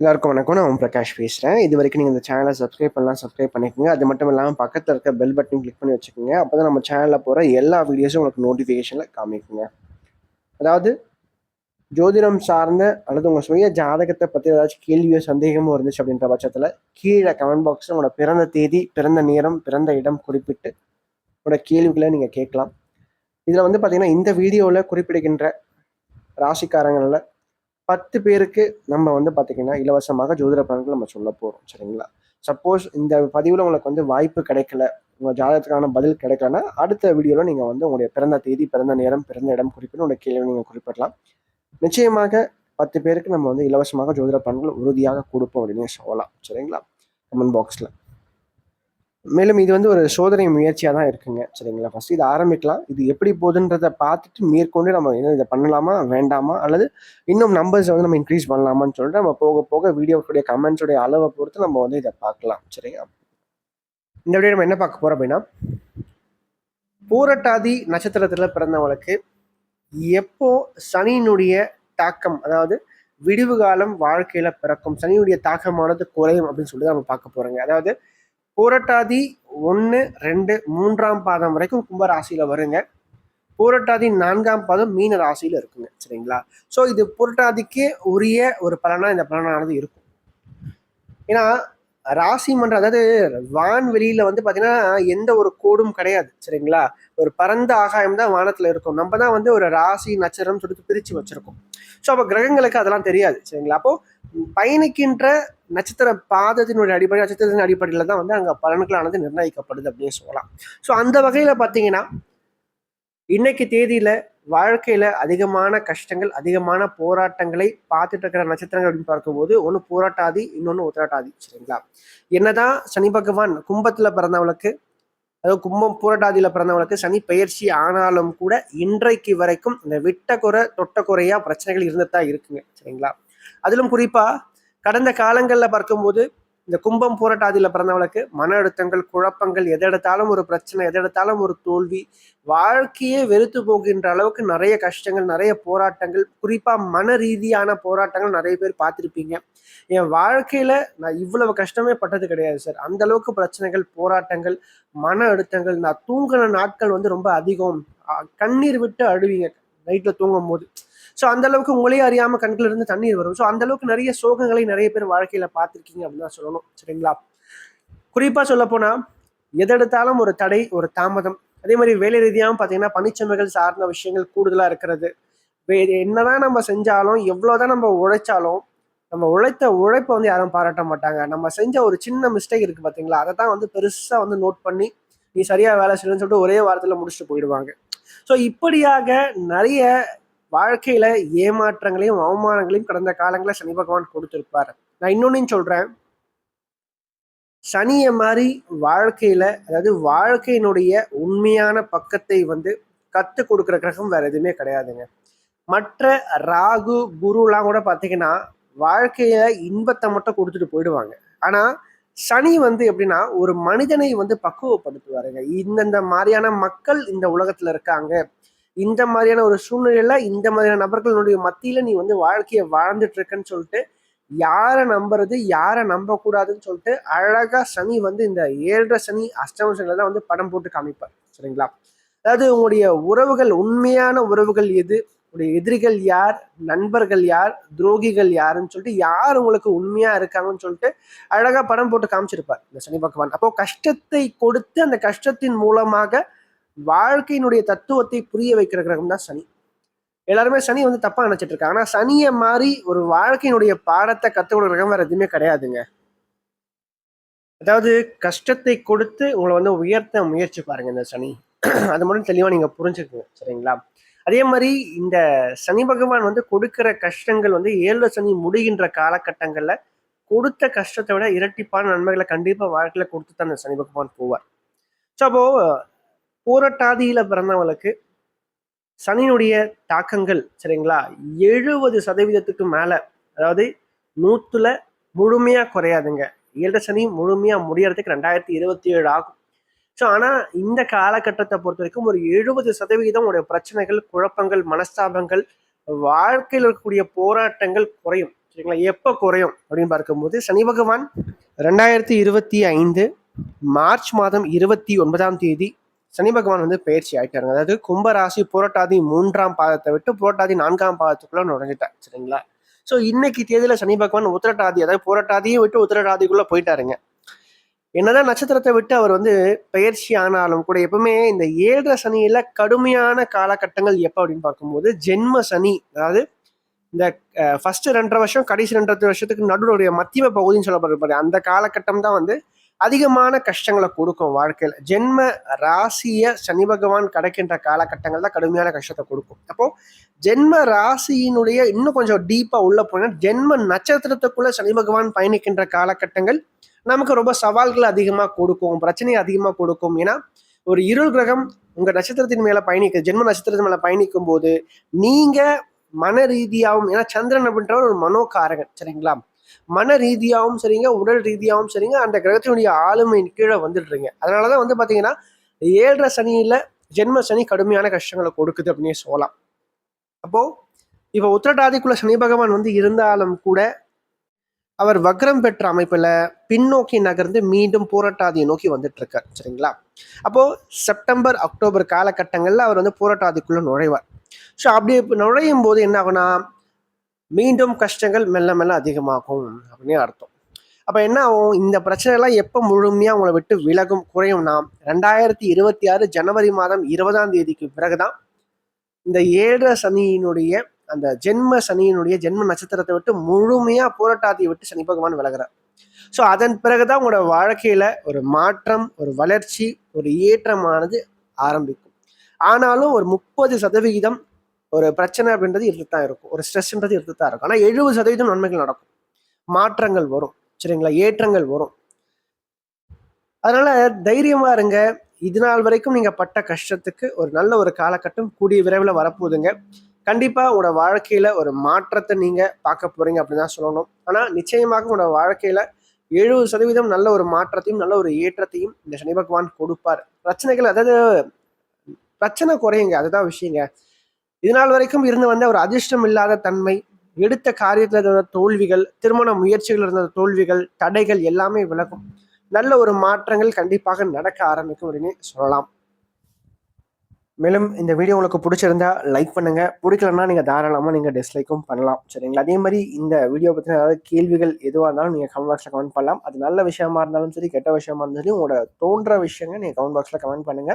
எல்லாருக்கும் வணக்கம். நான் ஓம் பிரகாஷ் பேசுகிறேன் இது வரைக்கும் நீங்கள் இந்த சேனலை சப்ஸ்கிரைப் பண்ணலாம் சப்ஸ்கிரைப் பண்ணிக்கோங்க. அது மட்டும் இல்லாமல் பக்கத்தில் இருக்க பெல் பட்டன் கிளிக் பண்ணி வச்சுக்கோங்க. அப்போ தான் நம்ம சேனலில் போகிற எல்லா வீடியோஸும் உங்களுக்கு நோட்டிஃபிகேஷனில் காமிக்குங்க. அதாவது ஜோதிடம் சார்ந்த அல்லது உங்கள் சுய ஜாதகத்தை பற்றி ஏதாச்சும் கேள்வியோ சந்தேகமோ இருந்துச்சு அப்படின்ற பட்சத்தில் கீழே கமெண்ட் பாக்ஸில் உங்களோட பிறந்த தேதி பிறந்த நேரம் பிறந்த இடம் குறிப்பிட்டு உங்களோட கேள்விகளை நீங்கள் கேட்கலாம். இதில் வந்து பார்த்தீங்கன்னா இந்த வீடியோவில் குறிப்பிடுகின்ற ராசிக்காரங்களில் பத்து பேருக்கு நம்ம வந்து பார்த்தீங்கன்னா இலவசமாக ஜோதிட பலன்கள் நம்ம சொல்ல போகிறோம் சரிங்களா? சப்போஸ் இந்த பதிவில் உங்களுக்கு வந்து வாய்ப்பு கிடைக்கல உங்கள் ஜாதகத்துக்கான பதில் கிடைக்கலன்னா அடுத்த வீடியோவில் நீங்கள் வந்து உங்களுடைய பிறந்த தேதி பிறந்த நேரம் பிறந்த இடம் குறிப்பிட்டு உங்களுடைய கேள்வி நீங்கள் குறிப்பிடலாம். நிச்சயமாக பத்து பேருக்கு நம்ம வந்து இலவசமாக ஜோதிட பலன்கள் உறுதியாக கொடுப்போம் அப்படின்னு சொல்லலாம் சரிங்களா? கமெண்ட் பாக்ஸில் மேலும் இது வந்து ஒரு சோதனை முயற்சியாக தான் இருக்குங்க. சரிங்களா? ஃபஸ்ட் இதை ஆரம்பிக்கலாம். இது எப்படி போகுதுன்றதை பார்த்துட்டு மேற்கொண்டு நம்ம என்ன இதை பண்ணலாமா வேண்டாமா அல்லது இன்னும் நம்பர்ஸை வந்து நம்ம இன்க்ரீஸ் பண்ணலாமான்னு சொல்லிட்டு நம்ம போக போக வீடியோக்குடைய கமெண்ட்ஸுடைய அளவை பொறுத்து நம்ம வந்து இதை பார்க்கலாம். சரிங்களா? இந்த வீடியோ நம்ம என்ன பார்க்க போகிறோம் அப்படின்னா பூரட்டாதி நட்சத்திரத்தில் பிறந்தவங்களுக்கு எப்போ சனியினுடைய தாக்கம் அதாவது விடிவு காலம் வாழ்க்கையில் பிறக்கும் சனியுடைய தாக்கமானது குறையும் அப்படின்னு சொல்லி நம்ம பார்க்க போகிறோங்க அதாவது பூரட்டாதி ஒன்று ரெண்டு மூன்றாம் பாதம் வரைக்கும் கும்பராசியில் வருங்க. பூரட்டாதி நான்காம் பாதம் மீன ராசியில் இருக்குங்க சரிங்களா? ஸோ இது புரட்டாதிக்கே உரிய ஒரு பலனாக இந்த பலனானது இருக்கும். ஏன்னா ராசி மன்றம் அதாவது வான்வெளியில் வந்து பார்த்தீங்கன்னா எந்த ஒரு கோடும் கிடையாது சரிங்களா? ஒரு பரந்த ஆகாயம் தான் வானத்தில் இருக்கும். நம்ம தான் வந்து ஒரு ராசி நட்சத்திரம் சொல்லிட்டு பிரித்து வச்சுருக்கோம். ஸோ அப்போ கிரகங்களுக்கு அதெல்லாம் தெரியாது சரிங்களா? அப்போ பயணிக்கின்ற நட்சத்திர பாதத்தினுடைய அடிப்படை நட்சத்திரத்தின் அடிப்படையில் தான் வந்து அங்கே பலன்களானது நிர்ணயிக்கப்படுது அப்படின்னு சொல்லலாம். ஸோ அந்த வகையில் பார்த்தீங்கன்னா இன்னைக்கு தேதியில் வாழ்க்கையில் அதிகமான கஷ்டங்கள் அதிகமான போராட்டங்களை பார்த்துட்டு இருக்கிற நட்சத்திரங்கள் அப்படின்னு பார்க்கும்போது ஒன்று போராட்டாதி இன்னொன்று உத்திராட்டாதி சரிங்களா? என்னதான் சனி பகவான் கும்பத்தில் பிறந்தவளுக்கு அதாவது கும்பம் பூரட்டாதியில் பிறந்தவங்களுக்கு சனி பயிற்சி ஆனாலும் கூட இன்றைக்கு வரைக்கும் இந்த விட்ட குறை தொட்ட குறையாக பிரச்சனைகள் இருந்துட்டு தான் இருக்குங்க சரிங்களா? அதிலும் குறிப்பாக கடந்த காலங்களில் பார்க்கும்போது இந்த கும்பம் போராட்டாதியில் பிறந்தவளுக்கு மன அழுத்தங்கள் குழப்பங்கள் எதெடுத்தாலும் ஒரு பிரச்சனை எதெடுத்தாலும் ஒரு தோல்வி வாழ்க்கையே வெறுத்து போகின்ற அளவுக்கு நிறைய கஷ்டங்கள் நிறைய போராட்டங்கள் குறிப்பாக மன ரீதியான போராட்டங்கள் நிறைய பேர் பார்த்துருப்பீங்க. என் வாழ்க்கையில் நான் இவ்வளவு கஷ்டமே பட்டது கிடையாது சார். அந்த அளவுக்கு பிரச்சனைகள் போராட்டங்கள் மன அழுத்தங்கள் நான் தூங்கின நாட்கள் வந்து ரொம்ப அதிகம். கண்ணீர் விட்டு அழுவீங்க நைட்டில் தூங்கும் போது ஸோ அந்த அளவுக்கு உங்களையே அறியாம கண்கள் இருந்து தண்ணீர் வரும். ஸோ அந்த அளவுக்கு நிறைய சோகங்களை நிறைய பேர் வாழ்க்கையில பார்த்துருக்கீங்க அப்படின்னு தான் சொல்லணும். சரிங்களா? குறிப்பா சொல்ல போனா எதெடுத்தாலும் ஒரு தடை ஒரு தாமதம். அதே மாதிரி வேலை ரீதியாகவும் பார்த்தீங்கன்னா பனிச்சுமைகள் சார்ந்த விஷயங்கள் கூடுதலாக இருக்கிறது. என்னதான் நம்ம செஞ்சாலும் எவ்வளோதான் நம்ம உழைச்சாலும் நம்ம உழைத்த உழைப்பை வந்து யாரும் பாராட்ட மாட்டாங்க. நம்ம செஞ்ச ஒரு சின்ன மிஸ்டேக் இருக்குது பார்த்தீங்களா? அதை தான் வந்து பெருசாக வந்து நோட் பண்ணி நீ சரியாக வேலை செய்யணும்னு சொல்லிட்டு ஒரே வாரத்தில் முடிச்சுட்டு போயிடுவாங்க. ஸோ இப்படியாக நிறைய வாழ்க்கையில ஏமாற்றங்களையும் அவமானங்களையும் கடந்த காலங்களில் சனி பகவான் கொடுத்துருப்பார். நான் இன்னொன்னு சொல்றேன். சனியை மாதிரி வாழ்க்கையில அதாவது வாழ்க்கையினுடைய உண்மையான பக்கத்தை வந்து கத்து கொடுக்குற கிரகம் வேற எதுவுமே கிடையாதுங்க. மற்ற ராகு குருலாம் கூட பார்த்தீங்கன்னா வாழ்க்கைய இன்பத்தை மட்டும் கொடுத்துட்டு போயிடுவாங்க. ஆனா சனி வந்து எப்படின்னா ஒரு மனிதனை வந்து பக்குவப்படுத்துவாருங்க. இந்தந்த மாதிரியான மக்கள் இந்த உலகத்துல இருக்காங்க. இந்த மாதிரியான ஒரு சூழ்நிலையில இந்த மாதிரியான நபர்களுடைய மத்தியில நீ வந்து வாழ்க்கையை வாழ்ந்துட்டு இருக்கன்னு சொல்லிட்டு யாரை நம்புறது யாரை நம்பக்கூடாதுன்னு சொல்லிட்டு அழகா சனி வந்து இந்த ஏழரை சனி அஷ்டம தான் வந்து படம் போட்டு காமிப்பார். சரிங்களா? அதாவது உங்களுடைய உறவுகள் உண்மையான உறவுகள் எது? உங்களுடைய எதிரிகள் யார்? நண்பர்கள் யார்? துரோகிகள் யாருன்னு சொல்லிட்டு யார் உங்களுக்கு உண்மையா இருக்காங்கன்னு சொல்லிட்டு அழகா படம் போட்டு காமிச்சிருப்பார் இந்த சனி பகவான். அப்போ கஷ்டத்தை கொடுத்து அந்த கஷ்டத்தின் மூலமாக வாழ்க்கையினுடைய தத்துவத்தை புரிய வைக்கிற கிரகம் தான் சனி. எல்லாருமே சனி வந்து தப்பாக நினைச்சிட்டு இருக்காங்க. ஆனால் சனியை மாதிரி ஒரு வாழ்க்கையினுடைய பாடத்தை கற்றுக் கொடுக்குற கிரகம் வேறு எதுவுமே கிடையாதுங்க. அதாவது கஷ்டத்தை கொடுத்து உங்களை வந்து உயர்த்த முயற்சி பாருங்க இந்த சனி. அது மட்டும் தெளிவாக நீங்கள் புரிஞ்சுக்கோங்க. சரிங்களா? அதே மாதிரி இந்த சனி பகவான் வந்து கொடுக்கிற கஷ்டங்கள் வந்து ஏழு சனி முடிகின்ற காலகட்டங்களில் கொடுத்த கஷ்டத்தை விட இரட்டிப்பான நன்மைகளை கண்டிப்பாக வாழ்க்கையில் கொடுத்து தான் அந்த சனி பகவான் போவார். ஸோ அப்போது பூரட்டாதியில பிறந்தவங்களுக்கு சனியினுடைய தாக்கங்கள் சரிங்களா? எழுபது சதவீதத்துக்கு மேல அதாவது நூத்துல முழுமையா குறையாதுங்க. ஏழு சனி முழுமையா முடியறதுக்கு ரெண்டாயிரத்தி இருபத்தி ஏழு ஆகும். ஸோ ஆனால் இந்த காலகட்டத்தை பொறுத்த வரைக்கும் ஒரு எழுபது சதவீதம் உடைய பிரச்சனைகள் குழப்பங்கள் மனஸ்தாபங்கள் வாழ்க்கையில் இருக்கக்கூடிய போராட்டங்கள் குறையும் சரிங்களா? எப்போ குறையும் அப்படின்னு பார்க்கும்போது சனி பகவான் ரெண்டாயிரத்தி இருபத்தி ஐந்து மார்ச் மாதம் இருபத்தி ஒன்பதாம் தேதி சனி பகவான் வந்து பயிற்சி ஆயிட்டாருங்க. அதாவது கும்பராசி புரட்டாதி மூன்றாம் பாதத்தை விட்டு புரட்டாதி நான்காம் பாதத்துக்குள்ள நுழைஞ்சிட்டார். சரிங்களா? ஸோ இன்னைக்கு தேதியில் சனி பகவான் உத்திரட்டாதி அதாவது புரட்டாதியும் விட்டு உத்திரட்டாதிக்குள்ள போயிட்டாருங்க. என்னதான் நட்சத்திரத்தை விட்டு அவர் வந்து பயிற்சி ஆனாலும் கூட எப்பவுமே இந்த ஏழரை சனியில கடுமையான காலகட்டங்கள் எப்போ அப்படின்னு பார்க்கும்போது ஜென்ம சனி அதாவது இந்த ஃபர்ஸ்ட் ரெண்டரை வருஷம் கடைசி ரெண்டரை வருஷத்துக்கு நடுவுடைய மத்திய பகுதின்னு சொல்லப்படுற அந்த காலகட்டம் தான் வந்து அதிகமான கஷ்டங்களை கொடுக்கும் வாழ்க்கையில். ஜென்ம ராசிய சனி பகவான் கிடைக்கின்ற காலகட்டங்கள் தான் கடுமையான கஷ்டத்தை கொடுக்கும். அப்போ ஜென்ம ராசியினுடைய இன்னும் கொஞ்சம் டீப்பா உள்ள போனா ஜென்ம நட்சத்திரத்துக்குள்ள சனி பகவான் பயணிக்கின்ற காலகட்டங்கள் நமக்கு ரொம்ப சவால்கள் அதிகமாக கொடுக்கும் பிரச்சனையை அதிகமாக கொடுக்கும். ஏன்னா ஒரு இருள் கிரகம் உங்க நட்சத்திரத்தின் மேல பயணிக்க ஜென்ம நட்சத்திரத்தின் மேல பயணிக்கும் போது நீங்க மன ரீதியாகவும் ஏன்னா சந்திரன் அப்படின்றவர் ஒரு மனோகாரகன் சரிங்களா? மன ரீதியாகவும் சரிங்க உடல் ரீதியாகவும் சரிங்க அந்த கிரகத்தினுடைய ஆளுமையின் கீழே வந்துடுறீங்க. அதனாலதான் வந்து பார்த்தீங்கன்னா ஏழரை சனியில் ஜென்ம சனி கடுமையான கஷ்டங்களை கொடுக்குது அப்படின்னு சொல்லலாம். அப்போது இப்போ உத்திரட்டாதிக்குள்ள சனி பகவான் வந்து இருந்தாலும் கூட அவர் வக்ரம் பெற்ற அமைப்பில் பின்னோக்கி நகர்ந்து மீண்டும் போராட்டாதியை நோக்கி வந்துட்டு இருக்கார் சரிங்களா? அப்போது செப்டம்பர் அக்டோபர் காலகட்டங்களில் அவர் வந்து போராட்டாதிக்குள்ள நுழைவார். ஸோ அப்படி நுழையும் போது என்ன ஆகுனா மீண்டும் கஷ்டங்கள் மெல்ல மெல்ல அதிகமாகும் அப்படின்னு அர்த்தம். அப்போ என்ன ஆகும்? இந்த பிரச்சனைலாம் எப்போ முழுமையாக உங்களை விட்டு விலகும்? குறையும்னா ரெண்டாயிரத்தி இருபத்தி ஆறு ஜனவரி மாதம் இருபதாம் தேதிக்கு பிறகுதான் இந்த ஏழரை சனியினுடைய அந்த ஜென்ம சனியினுடைய ஜென்ம நட்சத்திரத்தை விட்டு முழுமையாக போராட்டாதியை விட்டு சனி பகவான் விலகிறார். ஸோ அதன் பிறகுதான் உங்களோட வாழ்க்கையில ஒரு மாற்றம் ஒரு வளர்ச்சி ஒரு ஏற்றமானது ஆரம்பிக்கும். ஆனாலும் ஒரு முப்பது சதவிகிதம் ஒரு பிரச்சனை அப்படின்றது இருந்துட்டு தான் இருக்கும். ஒரு ஸ்ட்ரெஸ்ன்றது இருந்துட்டு தான் இருக்கும். ஆனால் எழுபது சதவீதம் நன்மைகள் நடக்கும். மாற்றங்கள் வரும். சரிங்களா? ஏற்றங்கள் வரும். அதனால தைரியமா இருங்க. இது நாள் வரைக்கும் நீங்க பட்ட கஷ்டத்துக்கு ஒரு நல்ல ஒரு காலகட்டம் கூடிய விரைவில் வரப்போகுதுங்க. கண்டிப்பா உங்களோட வாழ்க்கையில ஒரு மாற்றத்தை நீங்க பார்க்க போறீங்க அப்படின்னு தான் சொல்லணும். ஆனா நிச்சயமாக உங்களோட வாழ்க்கையில எழுபது சதவீதம் நல்ல ஒரு மாற்றத்தையும் நல்ல ஒரு ஏற்றத்தையும் இந்த சனி பகவான் கொடுப்பார். பிரச்சனைகள் அதாவது பிரச்சனை குறையுங்க. அதுதான் விஷயங்க. இது நாள் வரைக்கும் இருந்து வந்த ஒரு அதிர்ஷ்டம் இல்லாத தன்மை எடுத்த காரியத்தில் இருந்த தோல்விகள் திருமண முயற்சிகள் இருந்த தோல்விகள் தடைகள் எல்லாமே விலகும். நல்ல ஒரு மாற்றங்கள் கண்டிப்பாக நடக்க ஆரம்பிக்கும் அப்படின்னு சொல்லலாம். மேலும் இந்த வீடியோ உங்களுக்கு பிடிச்சிருந்தா லைக் பண்ணுங்க. பிடிக்கலன்னா நீங்கள் தாராளமாக நீங்கள் டிஸ்லைக்கும் பண்ணலாம். சரிங்களா? அதே மாதிரி இந்த வீடியோ பற்றின ஏதாவது கேள்விகள் எதுவாக இருந்தாலும் நீங்கள் கமெண்ட் பாக்ஸில் கமெண்ட் பண்ணலாம். அது நல்ல விஷயமா இருந்தாலும் சரி கெட்ட விஷயமா இருந்தாலும் சரி உங்களோட தோன்ற விஷயங்கள் நீங்கள் கமெண்ட் பாக்ஸில் கமெண்ட் பண்ணுங்க.